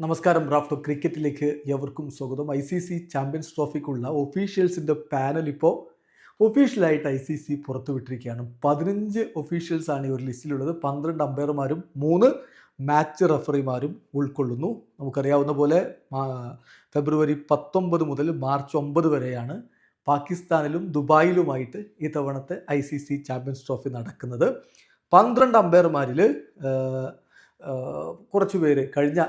നമസ്കാരം റാഫ്റ്റോ ക്രിക്കറ്റിലേക്ക് എവർക്കും സ്വാഗതം. ഐ സി സി ചാമ്പ്യൻസ് ട്രോഫിക്കുള്ള ഒഫീഷ്യൽസിന്റെ പാനൽ ഇപ്പോൾ ഒഫീഷ്യലായിട്ട് ഐ സി സി പുറത്തുവിട്ടിരിക്കുകയാണ്. പതിനഞ്ച് ഒഫീഷ്യൽസാണ് ഈ ഒരു ലിസ്റ്റിലുള്ളത്. പന്ത്രണ്ട് അമ്പയർമാരും മൂന്ന് മാച്ച് റഫറിമാരും ഉൾക്കൊള്ളുന്നു. നമുക്കറിയാവുന്ന പോലെ ഫെബ്രുവരി പത്തൊമ്പത് മുതൽ മാർച്ച് ഒമ്പത് വരെയാണ് പാകിസ്ഥാനിലും ദുബായിലുമായിട്ട് ഈ തവണത്തെ I C C champions trophy നടക്കുന്നത്. പന്ത്രണ്ട് അമ്പയർമാരിൽ കുറച്ച് പേര് കഴിഞ്ഞ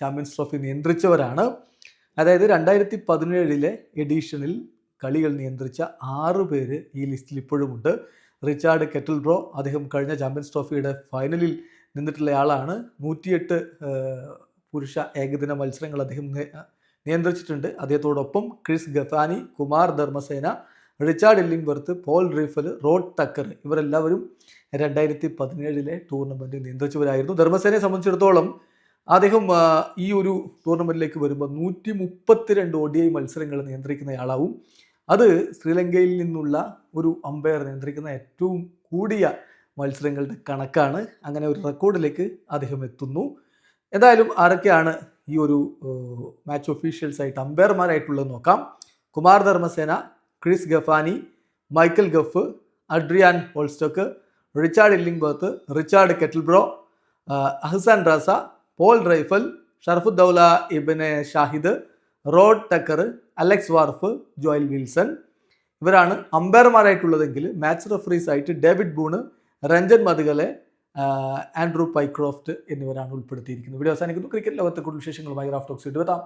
ചാമ്പ്യൻസ് ട്രോഫി നിയന്ത്രിച്ചവരാണ്. അതായത് രണ്ടായിരത്തി പതിനേഴിലെ എഡീഷനിൽ കളികൾ നിയന്ത്രിച്ച ആറ് പേര് ഈ ലിസ്റ്റിൽ ഇപ്പോഴുമുണ്ട്. റിച്ചാർഡ് കെറ്റിൽ ബ്രോ അദ്ദേഹം കഴിഞ്ഞ ചാമ്പ്യൻസ് ട്രോഫിയുടെ ഫൈനലിൽ നിന്നിട്ടുള്ള ആളാണ്. നൂറ്റിയെട്ട് പുരുഷ ഏകദിന മത്സരങ്ങൾ അദ്ദേഹം നിയന്ത്രിച്ചിട്ടുണ്ട്. അദ്ദേഹത്തോടൊപ്പം Chris Gaffaney Kumar Dharmasena Richard Illing Illingworth Paul Reiffel Rod Tucker ഇവരെല്ലാവരും രണ്ടായിരത്തി പതിനേഴിലെ ടൂർണമെന്റ് നിയന്ത്രിച്ചവരായിരുന്നു. ധർമ്മസേനയെ സംബന്ധിച്ചിടത്തോളം അദ്ദേഹം ഈ ഒരു ടൂർണമെന്റിലേക്ക് വരുമ്പോൾ നൂറ്റി മുപ്പത്തിരണ്ട് ഒ ഡി ഐ മത്സരങ്ങൾ നിയന്ത്രിക്കുന്നയാളാവും അത് ശ്രീലങ്കയിൽ നിന്നുള്ള ഒരു അമ്പയർ നിയന്ത്രിക്കുന്ന ഏറ്റവും കൂടിയ മത്സരങ്ങളുടെ കണക്കാണ്. അങ്ങനെ ഒരു റെക്കോർഡിലേക്ക് അദ്ദേഹം എത്തുന്നു. എന്തായാലും ആരൊക്കെയാണ് ഈ ഒരു മാച്ച് ഒഫീഷ്യൽസ് ആയിട്ട് അമ്പയർമാരായിട്ടുള്ളത് നോക്കാം. Kumar Dharmasena Chris Gaffaney Michael Gough Adrian Holdstock Richard Illingworth Richard Kettleborough Ahsan Raza Paul Reiffel Sharfuddoula Ibne Shahid Rod Tucker Alex Wharf Joel Wilson. ഇവരാണ് അമ്പയർമാരായിട്ടുള്ളതെങ്കിൽ മാച്ച് റെഫറീസ് ആയിട്ട് David Boon Ranjan Madugalle Andrew Pycroft എന്നിവരാണ് ഉൾപ്പെടുത്തിയിരിക്കുന്നത്. Video അവസാനിക്കുന്നു. Cricket ലോകത്തെ കൂടുതൽ വിശേഷങ്ങളുമായി റാഫ്റ്റോക്സ് ഇടുവെത്താം